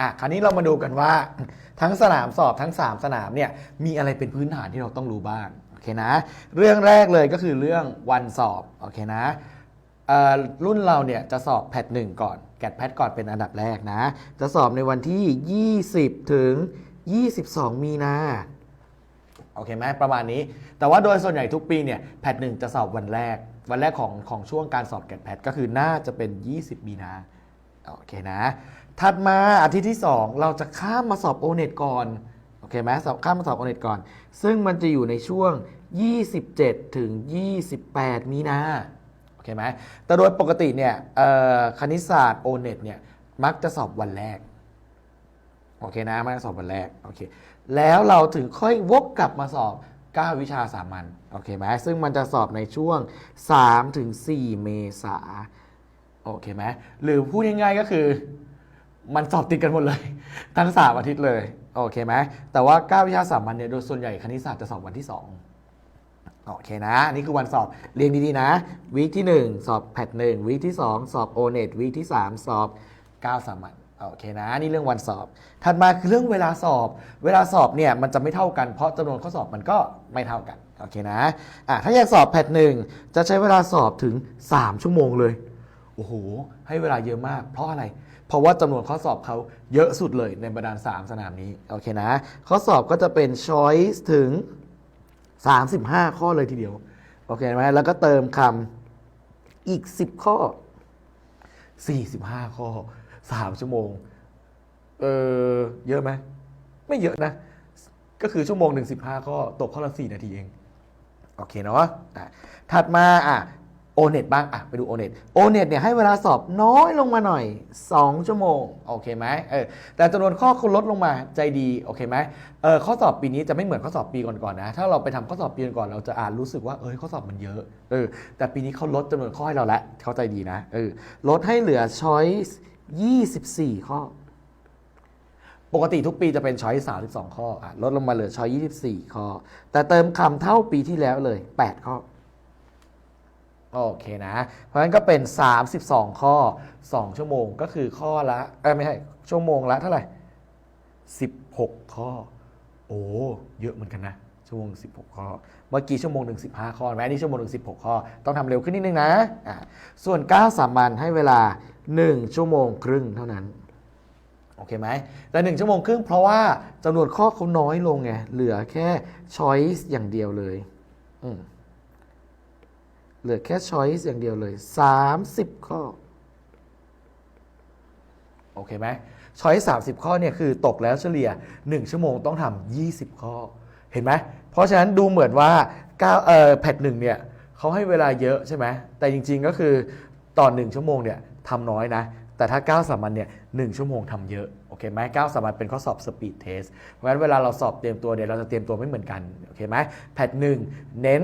อะคราวนี้เรามาดูกันว่าทั้งสนามสอบทั้ง 3 สนามเนี่ยมีอะไรเป็นพื้นฐานที่เราต้องรู้บ้างโอเคนะ เรื่องแรกเลยก็คือเรื่องวันสอบโอเคนะรุ่นเราเนี่ยจะสอบแพทหนึ่งก่อน แกดแพทก่อนเป็นอันดับแรกนะ จะสอบในวันที่ 20 ถึง 22 มีนาโอเคไหมประมาณนี้ แต่ว่าโดยส่วนใหญ่ทุกปีเนี่ยแพทหนึ่งจะสอบวันแรก วันแรกของของช่วงการสอบแกดแพทก็คือน่าจะเป็น 20 มีนา โอเคนะ ถัดมาอาทิตย์ที่ 2 เราจะข้ามมาสอบโอเน็ตก่อนโอเคไหมสอบข้ามมาสอบโอเน็ตก่อน ซึ่งมันจะอยู่ในช่วง 27 ถึง 28 มีนาโอเคไหมแต่โดยปกติเนี่ยคณิตศาสตร์โอเน็ตเนี่ยมักจะสอบวันแรกโอเคนะมาสอบวันแรกโอเคแล้วเราถึงค่อยวกกลับมาสอบ 9 วิชาสามัญโอเคไหมซึ่งมันจะสอบในช่วง3ถึง4เมษายน โอเคไหมหรือพูดง่ายๆก็คือ มันสอบติดกันหมดเลย ทั้ง3อาทิตย์เลย โอเคไหมแต่ว่า 9 วิชาสามัญเนี่ยโดยส่วนใหญ่คณิตศาสตร์จะสอบวันที่ 2โอเคนะ นี่คือวันสอบ เรียงดี ๆ นะ วีคที่ 1 สอบแพทหนึ่งวีคที่ 2 สอบโอเน็ตวีคที่ 3 สอบ 9 สามัญโอเคนะ นี่เรื่องวันสอบ ถัดมาคือเรื่องเวลาสอบ เวลาสอบเนี่ยมันจะไม่เท่ากัน เพราะจำนวนข้อสอบมันก็ไม่เท่ากัน โอเคนะอะถ้าอยากสอบแพทหนึ่งจะใช้เวลาสอบถึง 3 ชั่วโมงเลย โอ้โหให้เวลาเยอะมาก เพราะอะไร เพราะว่าจำนวนข้อสอบเขาเยอะสุดเลยในบรรดา3สนามนี้โอเคนะ ข้อสอบก็จะเป็น choice ถึง 35 ข้อเลยทีเดียวโอเคไหมแล้วก็เติมคำอีก 10 ข้อ 45 ข้อ 3 ชั่วโมงเออเยอะไหมไม่เยอะนะ ก็คือชั่วโมงหนึ่งสิบห้าข้อตกข้อละ4นาทีเอง โอเคเนาะะถัดมาอะ โอเน็ตบ้างอะไปดูโอเน็ตโอเน็ตเนี่ยให้เวลาสอบน้อยลงมาหน่อย 2 ชั่วโมง โอเคไหมเออแต่จำนวนข้อคุณลดลงมาใจดี โอเคไหมเออข้อสอบปีนี้จะไม่เหมือนข้อสอบปีก่อนๆนะ ถ้าเราไปทำข้อสอบปีก่อนๆเราจะอ่านรู้สึกว่าเออข้อสอบมันเยอะเออแต่ปีนี้เขาลดจำนวนข้อให้เราล้วเข้าใจดีนะเออลดให้เหลือ choice 24 ข้อ ปกติทุกปีจะเป็นช้อย32ข้ออลดลงมาเหลือช้อย24ข้อ แต่เติมคำเท่าปีที่แล้วเลย 8 ข้อ โอเคนะ เพราะฉะนั้นก็เป็น 32 ข้อ 2 ชั่วโมงก็คือข้อละเอ้ยไม่ใช่ชั่วโมงละเท่าไหร่ 16 ข้อ โอ้เยอะเหมือนกันนะ ชั่วโมง 16 ข้อ เมื่อกี้ชั่วโมงหนึ่ง15 ข้อแม้นี่ชั่วโมงหนึ่ง16 ข้อ ต้องทำเร็วขึ้นนิดนึงนะอะส่วน 9 สามัญให้เวลา 1 ชั่วโมงครึ่งเท่านั้นโอเคไหมแต่หนึ่งชั่วโมงครึ่งเพราะว่าจำนวนข้อเขาน้อยลงไงเหลือแค่ choice อย่างเดียวเลยอืม เหลือแค่ choice อย่างเดียวเลย 30 ข้อ โอเคไหม choice 30 ข้อเนี่ยคือตกแล้วเฉลี่ย 1 ชั่วโมงต้องทำ20 ข้อ เห็นไหม เพราะฉะนั้นดูเหมือนว่า9เอ่อแพทหนึ่งเนี่ยเขาให้เวลาเยอะใช่ไหม แต่จริง ๆ ก็คือต่อ1ชั่วโมงเนี่ยทำน้อยนะ แต่ถ้า 9 สามัญเนี่ยหชั่วโมงทำเยอะโอเคไหม9สามัญเป็นข้อสอบสปีดเทส เพราะฉะนั้นเวลาเราสอบเตรียมตัวเนี่ยเราจะเตรียมตัวไม่เหมือนกัน โอเคไหมแพทหนึ่งเน้น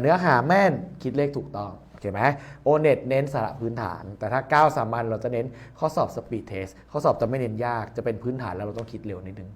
เนื้อหาแม่นคิดเลขถูกต้องโอเคไหมโอเน็ตเน้นสาระพื้นฐาน แต่ถ้า 9 สามัญเราจะเน้นข้อสอบสปีดเทสข้อสอบจะไม่เน้นยากจะเป็นพื้นฐานแล้วเราต้องคิดเร็วนิดนึง